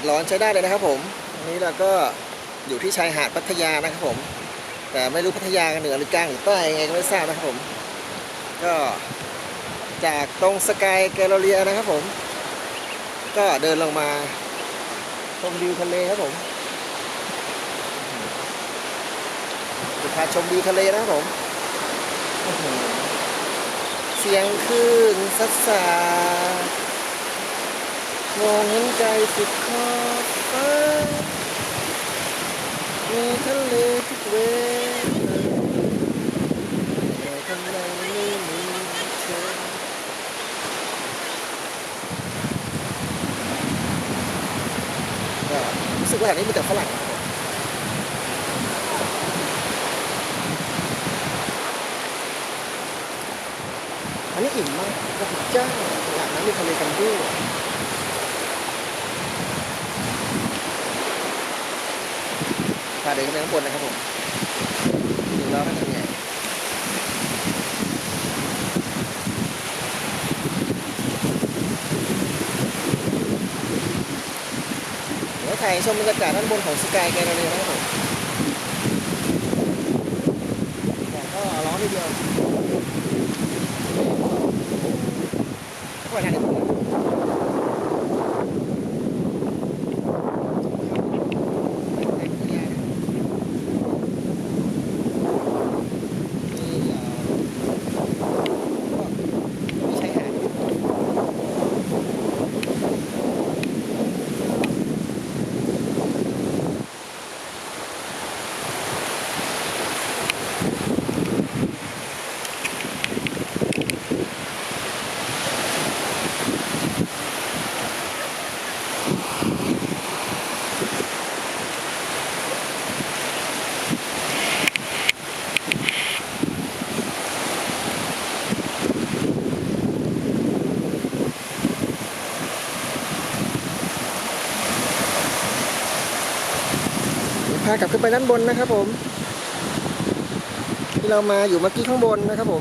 ดดร้อนใช้ได้เลยนะครับผมอันนี้เราก็อยู่ที่ชายหาดพัทยานะครับผม แต่ไม่รู้พัทยาเหนือหรือกลางหรือใต้ยังไงก็ไม่ทราบนะครับผม ก็จากตรงสกายแกลเลอรีนะครับผม ก็เดินลงมาชมวิวทะเลครับผมจะพาชมวิวทะเลนะครับผม เสียงคลื่นซัดสา มองเห็นใจสุดขอบฟ้ามีทะเลทุกเวลาแต่ทำไมไม่มีเธอก็รู้สึกว่าแถวนี้มีแต่ฝรั่งนะครับผมอันนี้อิ่มมากพระเจ้าหลังนั้นมีทะเลกันด้วยพา เดินขึ้นไปข้างบนนะครับผมดูแล้วมันทำไงเดี๋ยวถ่ายชมบรรยากาศด้านบนของสกายแกลเลอรี่นะครับผมแต่ก็ร้อนทีเดียวก็ไปทางนี้ผมนี่เอ่อก็มีชายหาด พากลับขึ้นไปด้านบนนะครับผมที่เรามาอยู่เมื่อกี้ข้างบนนะครับผม